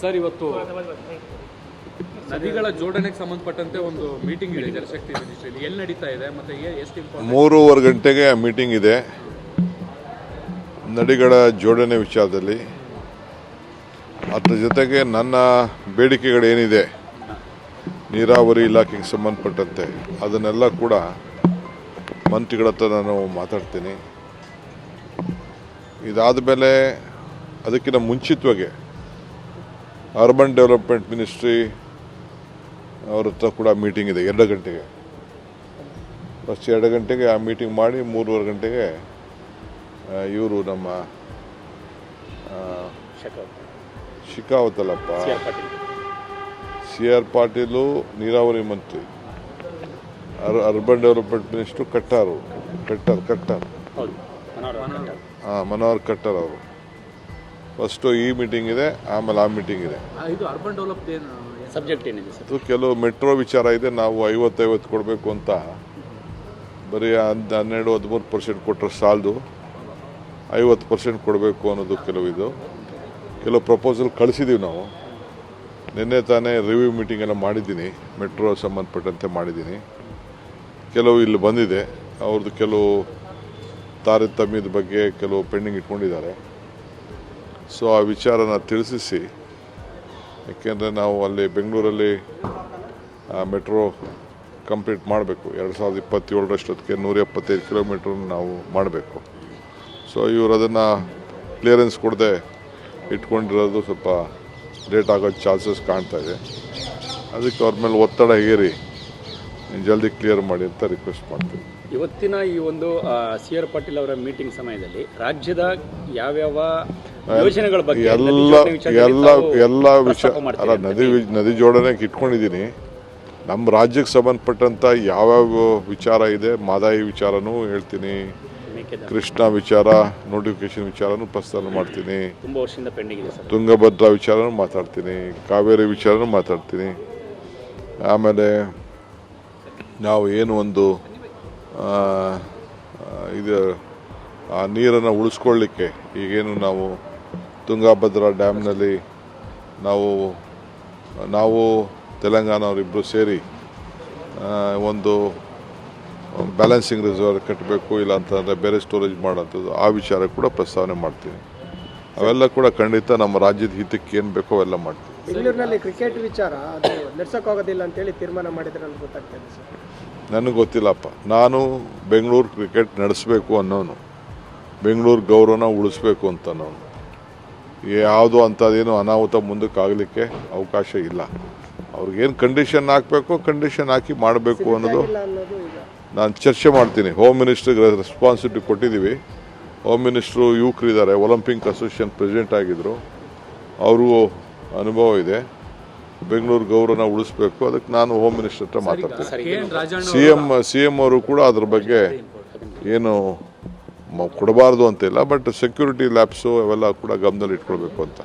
Sir ಇವತ್ತು ನದಿಗಳ ಜೋಡಣೆಗೆ ಸಂಬಂಧಪಟ್ಟಂತೆ ಒಂದು ಮೀಟಿಂಗ್ ಇದೆ ಜಲಶಕ್ತಿ ಮಿನಿಸ್ಟ್ರಿಯಲ್ಲಿ ಎಲ್ಲಿ ನಡೀತಾ ಇದೆ ಮತ್ತೆ ಎಷ್ಟು ಮೂರುವರೆ ಗಂಟೆಗೆ ಮೀಟಿಂಗ್ ಇದೆ. ನದಿಗಳ ಜೋಡಣೆ ವಿಚಾರದಲ್ಲಿ. ಅದರ ಜೊತೆಗೆ ನನ್ನ ಬೇಡಿಕೆಗಳೇನಿದೆ ನೀರಾವರಿ ಇಲಾಖೆಗೆ ಸಂಬಂಧಪಟ್ಟಂತೆ ಅದನ್ನೆಲ್ಲ ಕೂಡ ಮಂತ್ರಿಗಳ ಹತ್ರ ನಾನು ಮಾತಾಡ್ತೀನಿ. ಇದಾದ ಮೇಲೆ ಅದಕ್ಕಿಂತ ಮುಂಚಿತವಾಗಿ ಅರ್ಬನ್ ಡೆವಲಪ್ಮೆಂಟ್ ಮಿನಿಸ್ಟ್ರಿ ಅವ್ರ ಹತ್ರ ಕೂಡ ಮೀಟಿಂಗ್ ಇದೆ ಎರಡು ಗಂಟೆಗೆ. ಫಸ್ಟ್ ಎರಡು ಗಂಟೆಗೆ ಆ ಮೀಟಿಂಗ್ ಮಾಡಿ ಮೂರುವರೆ ಗಂಟೆಗೆ ಇವರು ನಮ್ಮ ಶಿಖಾವತಲ್ಲಪ್ಪ ಸಿ ಆರ್ ಪಾಟೀಲು ನೀರಾವರಿ ಮಂತ್ರಿ ಅರ್ urban development minister Khattar Khattar Khattar. ಹಾಂ ಮನೋಹರ್ ಕಟ್ಟಾರ್ ಅವರು. ಫಸ್ಟು ಈ ಮೀಟಿಂಗ್ ಇದೆ ಆಮೇಲೆ ಆ ಮೀಟಿಂಗ್ ಇದೆ. ಇದು ಅರ್ಬನ್ ಡೆವಲಪ್ ಏನು ಸಬ್ಜೆಕ್ಟ್ ಏನಿದೆ ಸರ್? ಅದು ಕೆಲವು ಮೆಟ್ರೋ ವಿಚಾರ ಇದೆ ನಾವು ಐವತ್ತೈವತ್ತು ಕೊಡಬೇಕು ಅಂತ. ಬರೀ ಹದ್- ಹನ್ನೆರಡು ಹದಿಮೂರು ಪರ್ಸೆಂಟ್ ಕೊಟ್ಟರೆ ಸಾಲದು. ಐವತ್ತು ಪರ್ಸೆಂಟ್ ಕೊಡಬೇಕು ಅನ್ನೋದು ಕೆಲವು ಇದು. ಕೆಲವು ಪ್ರಪೋಸಲ್ ಕಳಿಸಿದ್ದೀವಿ ನಾವು. ನಿನ್ನೆ ತಾನೇ ರಿವ್ಯೂ ಮೀಟಿಂಗ್ ಎಲ್ಲ ಮಾಡಿದ್ದೀನಿ ಮೆಟ್ರೋ ಸಂಬಂಧಪಟ್ಟಂತೆ ಮಾಡಿದ್ದೀನಿ. ಕೆಲವು ಇಲ್ಲಿ ಬಂದಿದೆ ಅವ್ರದ್ದು ಕೆಲವು ತಾರತಮ್ಯದ ಬಗ್ಗೆ ಕೆಲವು ಪೆಂಡಿಂಗ್ ಇಟ್ಕೊಂಡಿದ್ದಾರೆ. ಸೊ ಆ ವಿಚಾರನ ತಿಳಿಸಿ ಏಕೆಂದರೆ ನಾವು ಅಲ್ಲಿ ಬೆಂಗಳೂರಲ್ಲಿ ಮೆಟ್ರೋ ಕಂಪ್ಲೀಟ್ ಮಾಡಬೇಕು. ಎರಡು ಸಾವಿರದ ಇಪ್ಪತ್ತೇಳರಷ್ಟೊತ್ತಿಗೆ ನೂರ ಎಪ್ಪತ್ತೈದು ಕಿಲೋಮೀಟ್ರ್ ನಾವು ಮಾಡಬೇಕು. ಸೊ ಇವರು ಅದನ್ನು ಕ್ಲಿಯರೆನ್ಸ್ ಕೊಡದೆ ಇಟ್ಕೊಂಡಿರೋದು ಸ್ವಲ್ಪ ಲೇಟ್ ಆಗೋ ಚಾನ್ಸಸ್ ಕಾಣ್ತಾ ಇದೆ. ಅದಕ್ಕೆ ಅವ್ರ ಮೇಲೆ ಒತ್ತಡ ಹೇರಿ ಜಲ್ದಿ ಕ್ಲಿಯರ್ ಮಾಡಿ ಅಂತ ರಿಕ್ವೆಸ್ಟ್ ಮಾಡ್ತೀವಿ ಇವತ್ತಿನ ಈ ಒಂದು ಸಿ ಆರ್ ಪಾಟೀಲ್ ಅವರ ಮೀಟಿಂಗ್ ಸಮಯದಲ್ಲಿ ರಾಜ್ಯದ ಯಾವ್ಯಾವ ಯೋಜನೆಗಳ ಬಗ್ಗೆ ಎಲ್ಲ ಎಲ್ಲ ಎಲ್ಲ ವಿಷಯ ಅಲ್ಲ ನದಿ ನದಿ ಜೋಡಣೆಗೆ ಇಟ್ಕೊಂಡಿದ್ದೀನಿ. ನಮ್ಮ ರಾಜ್ಯಕ್ಕೆ ಸಂಬಂಧಪಟ್ಟಂಥ ಯಾವ್ಯಾವ ವಿಚಾರ ಇದೆ ಮಾದಾಯಿ ವಿಚಾರನೂ ಹೇಳ್ತೀನಿ. ಕೃಷ್ಣ ವಿಚಾರ ನೋಟಿಫಿಕೇಶನ್ ವಿಚಾರನೂ ಪ್ರಸ್ತಾವ ಮಾಡ್ತೀನಿ. ತುಂಗಭದ್ರಾ ವಿಚಾರನೂ ಮಾತಾಡ್ತೀನಿ. ಕಾವೇರಿ ವಿಚಾರನೂ ಮಾತಾಡ್ತೀನಿ. ಆಮೇಲೆ ನಾವು ಏನು ಒಂದು ಇದು ಆ ನೀರನ್ನು ಉಳಿಸ್ಕೊಳ್ಳಿಕ್ಕೆ ಈಗೇನು ನಾವು ತುಂಗಭದ್ರಾ ಡ್ಯಾಮ್ನಲ್ಲಿ ನಾವು ನಾವು ತೆಲಂಗಾಣವರಿಬ್ಬರು ಸೇರಿ ಒಂದು ಬ್ಯಾಲೆನ್ಸಿಂಗ್ ರಿಸರ್ವ್ ಕಟ್ಟಬೇಕು ಇಲ್ಲ ಅಂತಂದರೆ ಬೇರೆ ಸ್ಟೋರೇಜ್ ಮಾಡೋಂಥದ್ದು ಆ ವಿಚಾರ ಕೂಡ ಪ್ರಸ್ತಾವನೆ ಮಾಡ್ತೀನಿ ಅವೆಲ್ಲ ಕೂಡ ಖಂಡಿತ ನಮ್ಮ ರಾಜ್ಯದ ಹಿತಕ್ಕೆ ಏನು ಬೇಕೋ ಅವೆಲ್ಲ ಮಾಡ್ತೀವಿ. ಬೆಂಗಳೂರಿನಲ್ಲಿ ಕ್ರಿಕೆಟ್ ವಿಚಾರ ನಡೆಸೋಕ್ಕಾಗೋದಿಲ್ಲ ಅಂತೇಳಿ ತೀರ್ಮಾನ ಮಾಡಿದ್ರೆ ಗೊತ್ತಾಗ್ತದೆ ನನಗೆ ಗೊತ್ತಿಲ್ಲಪ್ಪ. ನಾನು ಬೆಂಗಳೂರು ಕ್ರಿಕೆಟ್ ನಡೆಸಬೇಕು ಅನ್ನೋನು ಬೆಂಗಳೂರು ಗೌರವನ ಉಳಿಸ್ಬೇಕು ಅಂತ ಅನ್ನೋನು ಯಾವುದೋ ಅಂಥದ್ದೇನು ಅನಾಹುತ ಮುಂದಕ್ಕೆ ಆಗಲಿಕ್ಕೆ ಅವಕಾಶ ಇಲ್ಲ. ಅವ್ರಿಗೇನು ಕಂಡೀಷನ್ ಹಾಕಬೇಕು ಕಂಡೀಷನ್ ಹಾಕಿ ಮಾಡಬೇಕು ಅನ್ನೋದು ಇಲ್ಲ ಅನ್ನೋದು ಈಗ. ನಾನು ಚರ್ಚೆ ಮಾಡ್ತೀನಿ. ಹೋಮ್ ಮಿನಿಸ್ಟ್ರಿಗೆ ರೆಸ್ಪಾನ್ಸಿಬಿಲಿಟಿ ಕೊಟ್ಟಿದ್ದೀವಿ ಹೋಮ್ ಮಿನಿಸ್ಟ್ರು ಯುವಕರಿದ್ದಾರೆ ಒಲಿಂಪಿಕ್ ಅಸೋಸಿಯೇಷನ್ ಪ್ರೆಸಿಡೆಂಟ್ ಆಗಿದ್ದರು ಅವ್ರಿಗೂ ಅನುಭವ ಇದೆ. ಬೆಂಗಳೂರು ಗೌರವನ ಉಳಿಸ್ಬೇಕು. ಅದಕ್ಕೆ ನಾನು ಹೋಮ್ ಮಿನಿಸ್ಟರ್ ಹತ್ರ ಮಾತಾಡ್ತೀನಿ. ಸಿ ಎಂ ಸಿ ಎಂ ಅವರು ಕೂಡ ಅದ್ರ ಬಗ್ಗೆ ಏನು ಕೊಡಬಾರ್ದು ಅಂತಿಲ್ಲ ಬಟ್ ಸೆಕ್ಯೂರಿಟಿ ಲ್ಯಾಬ್ಸು ಅವೆಲ್ಲ ಕೂಡ ಗಮನದಲ್ಲಿ ಇಟ್ಕೊಳ್ಬೇಕು ಅಂತ